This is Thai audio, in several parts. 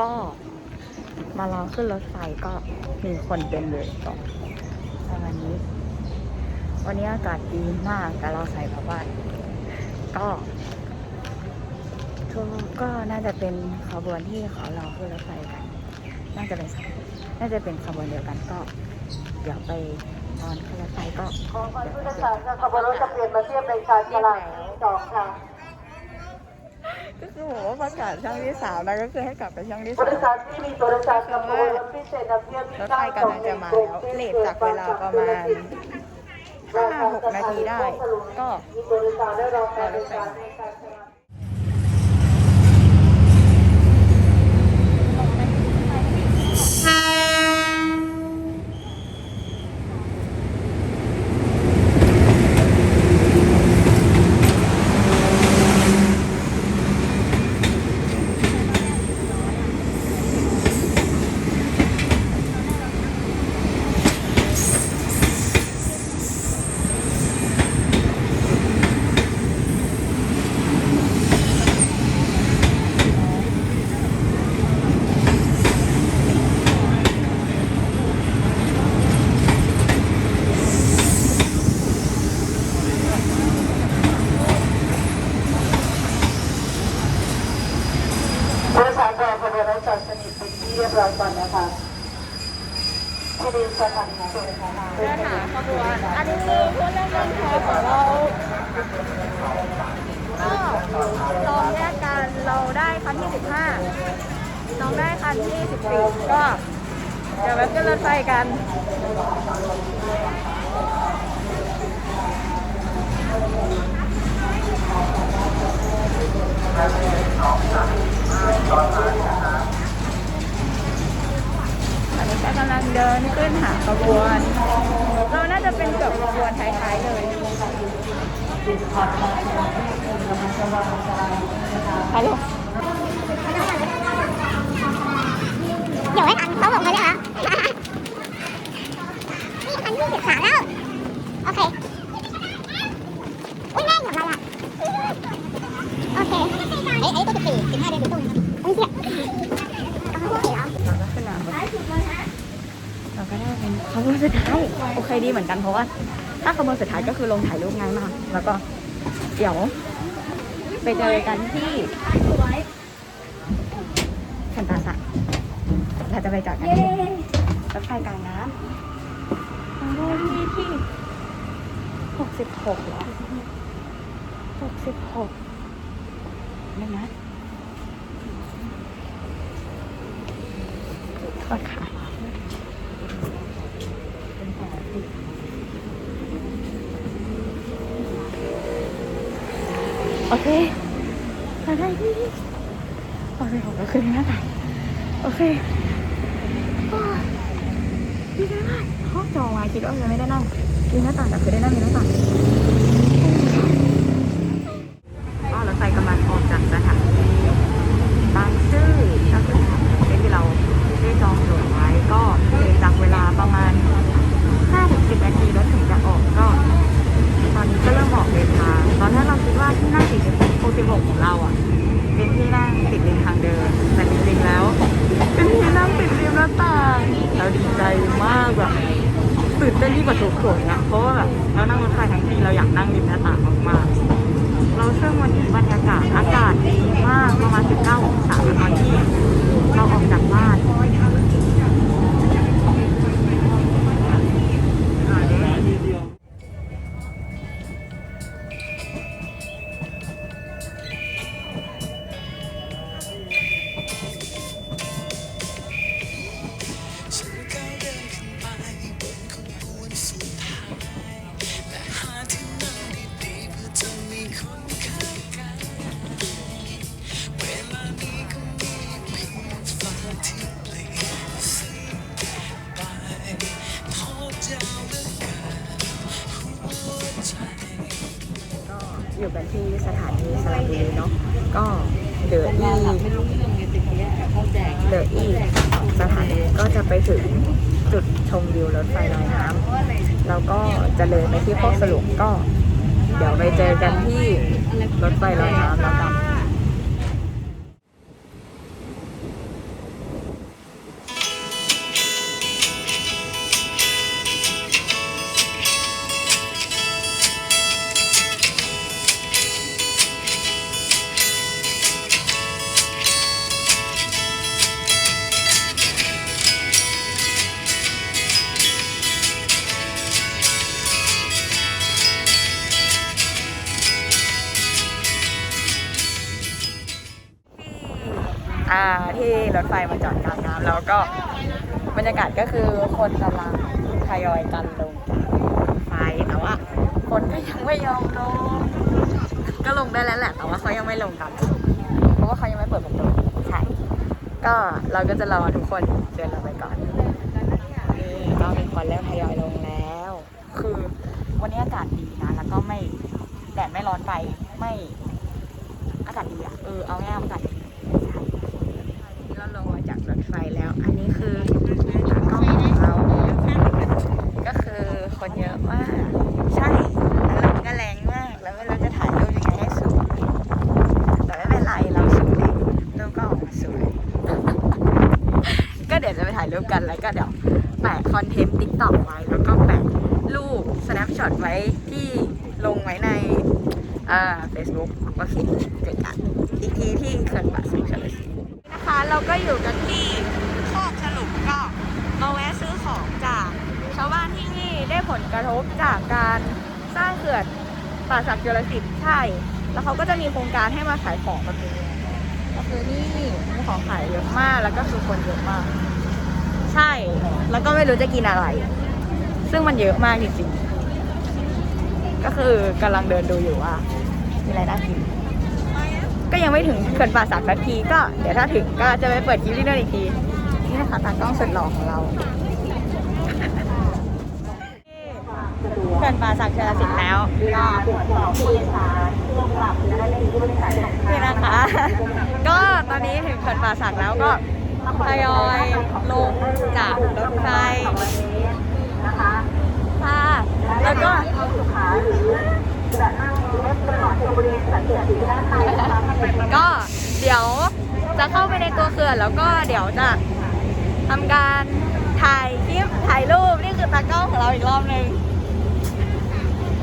ก็มารอขึ้นรถไฟก็มีคนเต็มเลยต่อวันนี้ วันนี้อากาศดีมากแต่เราใส่ผ้าบ้าก็ทุกก็น่าจะเป็นขบวนที่เขารอขึ้นรถไฟกัน น่าจะเป็นน่าจะเป็นขบวนเดียวกันก็ เดี๋ยวไปตอนขึ้นรถไฟก็ขอความผู้โดยสารขบวนรถจะเปลี่ยนมาเทียบในชานชาลาสองค่ะ ก็คือบอกว่าประกาศช่องที่สามแล้วก็คือให้กลับไปช่องที่ผู้สาโดมยสารที่มีตัวโดยสารกับขบวนรถพิเศษนำเที่ยวที่รถไฟกำลังจะมาแล้วเลทจากเวลาประมาณห้าหกนาทีได้ ก็มีตัวโดยสารได้รอการโดยสารในการจราจร ผู้โดยสารร อขบวนรถจัดสนิทเป็นที่เรียบร้อยก่อนนะคะที่ดินสถานีสุดนะคะเดินหาขบวนอันนี้คือเพื่อนเล่นเล่นแพ้ของเราก็ลองแยกกันเราได้คันที่15น้องได้คันที่14ก็เดี๋ยวไปขึ้นรถไฟกันตอน นี้ก็กำลังเดินขึ้นหาขบวน เราน่าจะเป็นเกือบขบวนท้ายๆเลยฮัลโหลเดี๋ยวให้ทันเขาบอกมาเลยเหรอนี่ทันยี่สิบสามแล้ว โอเค อุ้ยแม่งกับอะไรอะ โอเค ไอ้ไอ้ตัวสิบสี่สิบห้าเดือนตุ้งเฮ้ยเจ๊เอาโอเคเหรอ เราก็ขึ้นมาเราก็ได้เป็น ขบวนสุดท้ายโอเคดีเหมือนกันเพราะว่า ถ้าขบวนสุดท้ายก็คือลงถ่ายรูปง่ายมาก แล้วก็เดี๋ยว ไปเจอกันที่คันตาสะเราจะไปจอดกันที่รถไฟกลางน้ำขบวนที่ที่หกสิบหกหรอหกสิบหกนี่นะโทษค่ะ โอเคไปได้ที่โอเคผมก็ขึ้นหน้าต่างโอเคโอ้ยดีใจมากห้องจองไว้คิดว่าจะไม่ได้นั่งมีหน้าต่างแต่คือได้นั่งมีหน้าต่างก็รถไฟกำลังออกจากสถานีบางซื่อก็คือสถานีที่เราได้จองตั๋วไว้ก็เลยจากเวลาประมาณ5-10นาทีรถถึงจะออกก็ ตอนนี้ก็เริ่มออกเดินทาง ตอนแรกเราคิดว่าที่นั่ง46 66ของเราอะ เป็นที่นั่งติดริมทางเดิน แต่จริงๆแล้ว เป็นที่นั่งติดริมหน้าต่าง เราดี ใจมากแบบตื่นเต้นยิ่งกว่าทุกหวยอะเพราะว่าแบบเรานั่งรถไฟทั้งทีเราอยากนั่งริมหน้าต่างมากๆ เราช่วงวันนี้บรรยากาศอากาศดีมากประมาณ19องศาตอนที่เราออกจากบ้าน นีสระบุรีเนาะก็เหลืออีกเหลืออีกสองสถานีก็จะไปถึงจุดชมวิวรถไฟลอยน้ำแล้วก็จะเลยไปที่โคกสรุปก็ เดี๋ยวไปเจอกันที่รถไฟลอยน้ำแล้วกัน รรยากาศก็คือคนกำลังทยอยกันลงจากไฟแต่ว่า คนก็ยังไม่ยอมลง ก็ลงได้แล้วแหละ แต่ว่าเขายังไม่ลงกัน เพราะว่าเขายังไม่เปิดประตูใช่ก็เราก็จะรอทุกคนเดินลงไปก่อนนี่ก็มีคนเริ่มทยอยลงแล้ว คือวันนี้อากาศดีนะแล้วก็ไม่แดดไม่ร้อนไปไม่อากาศดีอะเออเอาง่ายอากาศดีก็ลงมาจากรถไฟแล้ว อันนี้คือตากล้องของเรา ก็คือคนเยอะมาก ใช่แล้วลมก็แรงมาก แล้วไม่รู้จะถ่ายรูปยังไงให้สวยแต่ไม่เป็นไร เราสวยรูปก็ออกมาสวย ก็เดี๋ยวจะไปถ่ายรูปกันแล้วก็ เดี๋ยวแปะคอนเทนต์ติ๊กต็อกไว้ แล้วก็แปะรูป snapshot ไว้ที่ลงไว้ในอ่า Facebook โอเคเจอกันอีกทีที่เขื่อนป่าสังเฉลนะคะเราก็อยู่กันที่โคกสรุปก็มาแวะซื้อของจากชาวบ้านที่นี่ได้ผลกระทบจากการสร้างเขื่อนป่าสักจุลสิทธิ์ใช่ แล้วเขาก็จะมีโครงการให้มาขายของแบบนี้ก็คือนี่มีของขายเยอะมากแล้วก็คือคนเยอะมาก ใช่ แล้วก็ไม่รู้จะกินอะไร ซึ่งมันเยอะมากจริงๆก็คือกำลังเดินดูอยู่ว่ามีอะไรน่ากิน ก็ยังไม่ถึงเขื่อนป่าสักสักที ก็เดี๋ยวถ้าถึงก็จะไปเปิดคลิปที่นั่นอีกที นี่นะคะตากล้องสุดหล่อของเราเขื่อนป่าสักเชลสิทธิ์แล้วก็นี่นะคะ ก็ตอนนี้ถึงเขื่อนป่าสักแล้วก็ทยอยลงจากรถไฟค่ะ แล้วก็ก็เดี๋ยวจะเข้าไปในตัวเขื่อนแล้วก็เดี๋ยวจะทำการถ่ายคลิปถ่ายรูปนี่คือตากล้องของเราอีกรอบหนึ่ง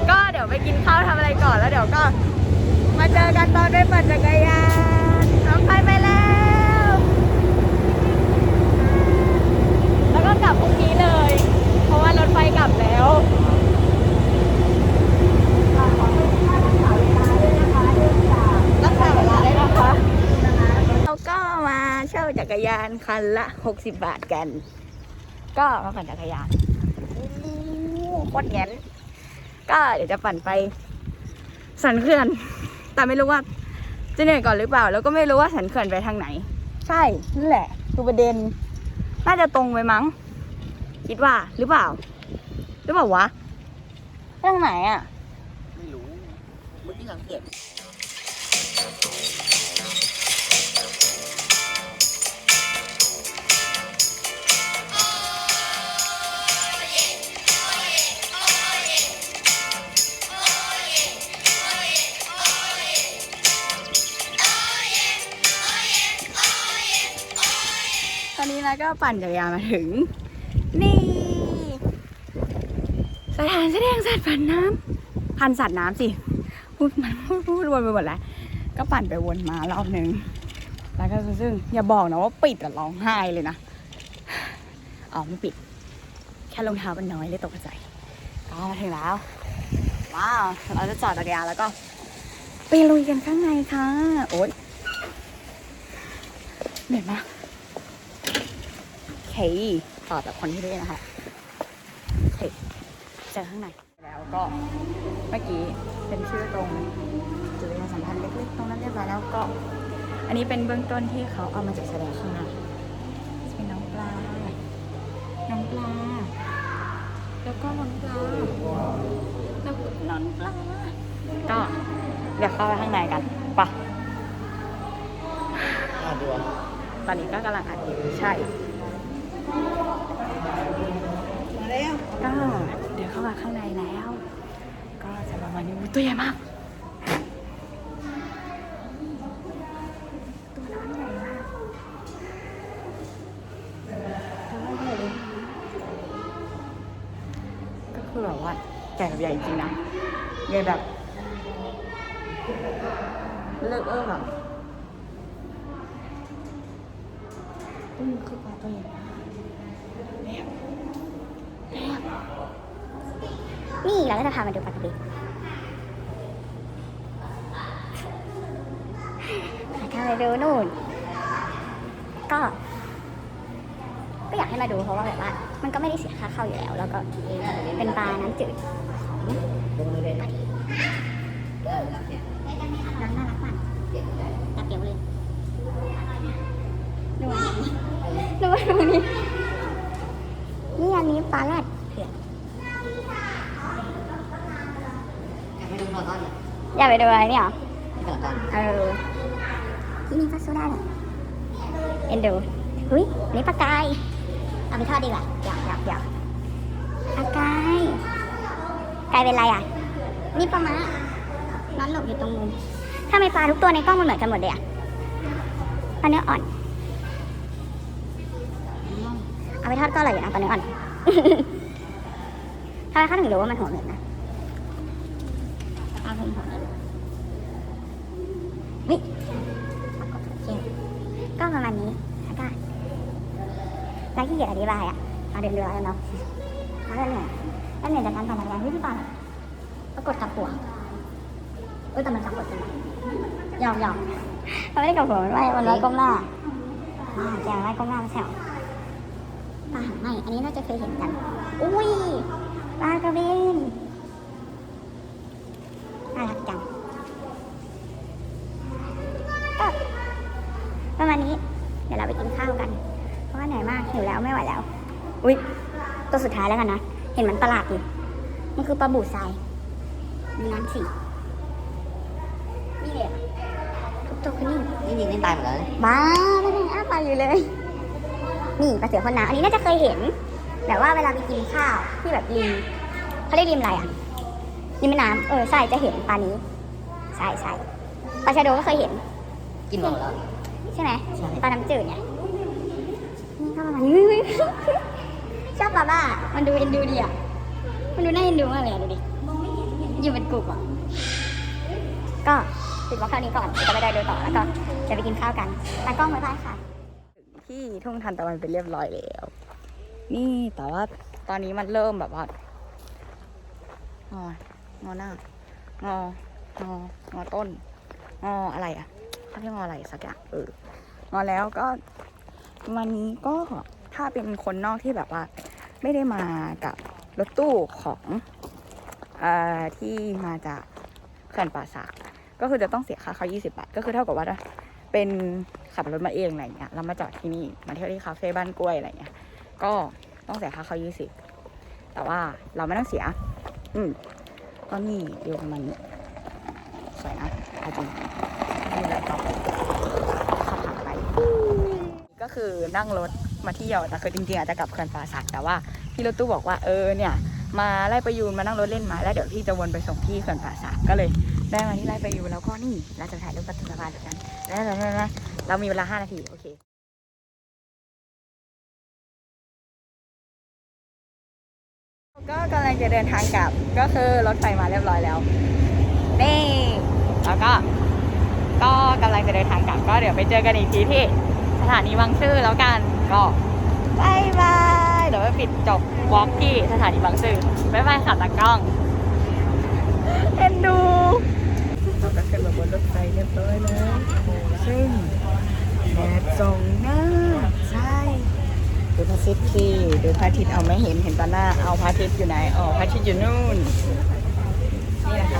ก็เดี๋ยวไปกินข้าวทำอะไรก่อนแล้วเดี๋ยวก็ มาเจอกันตอนได้ปั่นจักรยานน้องไปไปแล้ว แล้วก็กลับพรุ่งนี้เลย เพราะว่ารถไฟกลับแล้ว รักษาเวลาได้นะคะ เราก็มาเช่าจัก รยานคันละ 60 บาทกัน ก็มาปั่นจักรยานโคตรแง้นก็เดี๋ยวจะปั่นไป สันเขื่อน แต่ไม่รู้ว่าจะเหนื่อยก่อนหรือเปล่า แล้วก็ไม่รู้ว่าสันเขื่อนไปทางไหน ใช่นั่นแหละคือประเด็น น่าจะตรงไปมั้ง คิดว่าหรือเปล่า หรือเปล่าวะไปทางไหนอะ ไม่รู้เมื่อกี้สังเกต ก็ปั่นจักรยานมาถึง นี่ สถานแสดงสัตว์พันน้ำพันสัตว์น้ำสิพูดมันพูดพูดวนไปหมดแล้วก็ปั่นไปวนมารอบหนึ่งแล้วก็ซึ่งอย่าบอกนะว่าปิดแต่ร้องไห้เลยนะอ๋อไม่ปิด แค่รองเท้ามันน้อยเลยตกใจก็มาถึงแล้วว้าวเราจะจอดจักรยานแล้วก็ ไปลุยกันข้างในค่ะ โอ๊ยเหนื่อยมาก เคต่อจากคนที่นี่นะคะโอเคเจอข้างในแล้วก็เมื่อกี้เป็นชื่อตรงจุดประชาสัมพันธ์เล็กๆตรงนั้นเรียบร้อยแล้วก็ อันนี้เป็นเบื้องต้นที่เขาเอามาจัดแสดงข้างหน้าเป็นน้องปลา น้องปลา แล้วก็น้องปลาแล้วก็น้องปลาก็เดี๋ยวเข้าไปข้างในกันปะอ่าดูอะตอนนี้ก็กำลังอัดอยู่ใช่ ก็เดี๋ยวเข้ามาข้างในแล้ว ก็จะประมาณนี้อุ๊ยตัวใหญ่มาก ตัวน้ำใหญ่มากตัวน้ำใหญ่เลยก็คือแบบว่าใหญ่แบบใหญ่จริงๆนะใหญ่แบบเลิกเออแบบอืมคือปลาตัวใหญ่มากแนี่เราก็จะพามาดูปลากระเบนถ้าไปดูนู่น ก็ ก็อยากให้มาดูเพราะว่าแบบว่า มันก็ไม่ได้เสียค่าเข้าอยู่แล้ว แล้วก็เป็นปลาน้ำจืดน้ำน่ารักมากตาเปียวเลยดูอันนี้ดูอันนี้ นี่อันนี้ปลาแรดเผือกอยากไปดูตอนต้นอยากไปดูอะไรเนี่ยเหรอนี่เป็นตอนเออที่นี่ก็สู้ได้เลยเอ็นดูหุ้ยอันนี้ปลากายเอาไปทอดดีกว่าหยอกหยอกหยอกปลากายกายเป็นไรอะ นี่ปลาม้านอนหลบอยู่ตรงมุมทำไมปลาทุกตัวในกล้องมันเหมือนกันหมดเลยอะปลาเนื้ออ่อน เอาไปทอดก็อร่อยอยู่นะปลาเนื้ออ่อน ทำไมเขาถึงรู้ว่ามันหัวเหม็นนะปลาเป็นหัวเหม็นนี่ก็ประมาณนี้แล้วก็แล้วที่เกียจอธิบายอะมาเดินเรือแล้วเนาะแล้วก็เหนื่อยแล้วเหนื่อยจากการปั่นจักรยานที่พี่ปานปรากฏกับหัวเออแต่มันจับหัวจริงยอมยอมมันไม่ได้กับหัวมันไม่มันไว้ก้มหน้าอ่าแกไว้ก้มหน้าไม่ใช่หรอปลาหางไหมอันนี้น่าจะเคยเห็นกัน อุ้ยปลากระเบนน่ารักจังก็ประมาณนี้ เดี๋ยวเราไปกินข้าวกัน เพราะว่าเหนื่อยมากหิวแล้วไม่ไหวแล้ว อุ๊ยตัวสุดท้ายแล้วกันนะ เห็นมันประหลาดอยู่มันคือปลาบูทรายมีน้ำสีนี่เลยทุกตัวคือนิ่งนี่ยิงนี่ตายหมดแล้วบ้าไม่ได้อ้าปากอยู่เลย นี่ปลาเสือพ่นน้ำอันนี้น่าจะเคยเห็น แบบว่าเวลาไปกินข้าวที่แบบริมเขาเรียกริมอะไรอะริมแม่น้ำเออใช่จะเห็นปลานี้ใช่ใช่ปลาชะโดก็เคยเห็น กินหมดแล้ว ใช่ไหมใช่ ปลาน้ำจืดเนี่ยนี่ก็ประมาณนี้ชอบปลาบ้า มันดูเอ็นดูดีอะมันดูน่าเอ็นดูมากเลยอะดูดิอยู่เป็นกลุ่มอะ ก็ปิดว่าคราวนี้ก่อนจะไม่ได้ดูต่อแล้วก็จะไปกินข้าวกันตากล้องบ๊ายบายค่ะ ที่ทุ่งทันตะวันไปเรียบร้อยแล้ว นี่แต่ว่าตอนนี้มันเริ่มแบบว่างองอหน้างององอต้นงออะไรอะเขาเรียกงออะไรสักอย่างเอองอแล้วก็วันนี้ก็ถ้าเป็นคนนอกที่แบบว่า ไม่ได้มากับรถตู้ของเอ่อที่มาจากเขื่อนป่าสักก็คือจะต้องเสียค่าเขา20 บาท ก็คือเท่ากับว่า เป็นขับรถมาเองอะไรเงี้ยแล้วมาจอดที่นี่มาเที่ยวที่คาเฟ่บ้านกล้วยอะไรเงี้ย ก็ต้องเสียค่าเข้ายี่สิบแต่ว่าเราไม่ต้องเสีย อืมก็นี่เดียวประมาณนี้สวยนะอาจริงนี่แหละต่อขับผ่านไป ก็คือนั่งรถมาเที่ยวแต่คือจริงๆอาจจะกลับเขื่อนป่าสักแต่ว่าพี่รถตู้บอกว่าเออเนี่ย มาไล่ประยูนมานั่งรถเล่นมาแล้วเดี๋ยวพี่จะวนไปส่งที่เขื่อนป่าสักก็เลย ได้มาที่ไล่ประยูนแล้วก็นี่เราจะถ่ายรูปกับสะพานกันแล้วเรามีเวลา5นาทีโอเคก็กำลังจะเดินทางกลับก็คือรถไฟมาเรียบร้อยแล้วนี่แล้วก็ก็กำลังจะเดินทางกลับก็เดี๋ยวไปเจอกันอีกทีที่สถานีบางซื่อแล้วกันก็บายบาย เดี๋ยวไปปิดจบวอล์กที่สถานีบางซื่อบายบายค่ะตากล้องเอ็นดูเราก็ขึ้นมาบนรถไฟเรียบร้อยแล้วซึ่งแดดส่องหน้าใช่ดูพระอาทิตย์สิดูพระอาทิตย์เอาไม่เห็นเห็นตอนหน้าเอาพระอาทิตย์อยู่ไหนอ๋อพระอาทิตย์อยู่นู่นนี่แหละค่ะ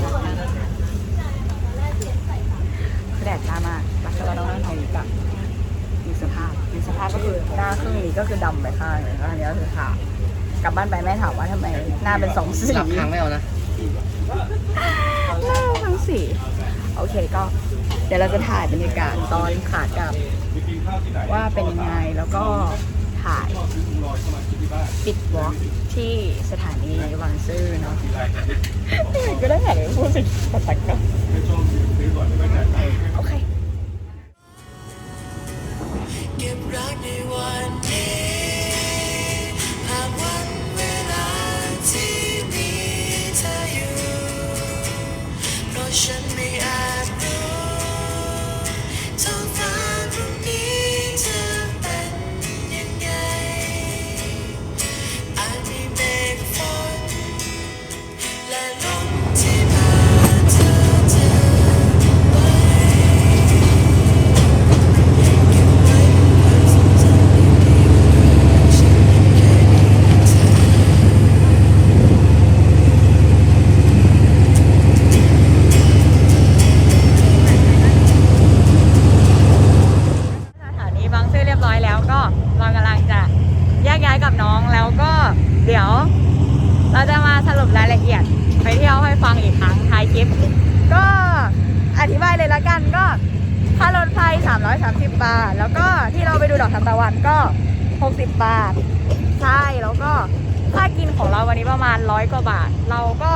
แดดจ้ามากแล้วเราต้องนั่งตรงนี้กับมี สภาพมีสภาพก็คือหน้าครึ่งนี้ก็คือดำไปข้างหนึงแล้วอันนี้ก็คือขาวกลับบ้านไปแม่ถามว่าทำไมหน้าเป็นสองสีหลับทางไม่เอานะหน้าทั้งสีโอเคก็เดี๋ยวเราจะถ่ายบรรยากาศตอนขากลับ ว่าเป็นยังไงแล้วก็ถ่ายปิดวอล์กที่สถานีบางซื่อเนาะก็ได้ถ่ายพูดสิปัดตักก็โอเ130 บาท แล้วก็ที่เราไปดูดอกทานตะวันก็ 60 บาทใช่แล้วก็ค่ากินของเราวันนี้ประมาณร้อยกว่าบาท เราก็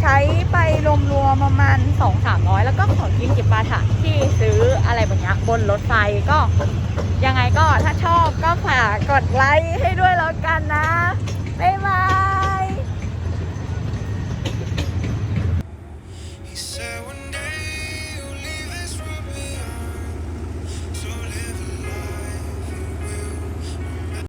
ใช้ไปรวมรวมประมาณสองสามร้อยแล้วก็ของกินจิบบาทะที่ซื้ออะไรแบบนี้บนรถไฟก็ยังไงก็ถ้าชอบก็ฝากกดไลค์ให้ด้วยแล้วกันนะบ๊ายบาย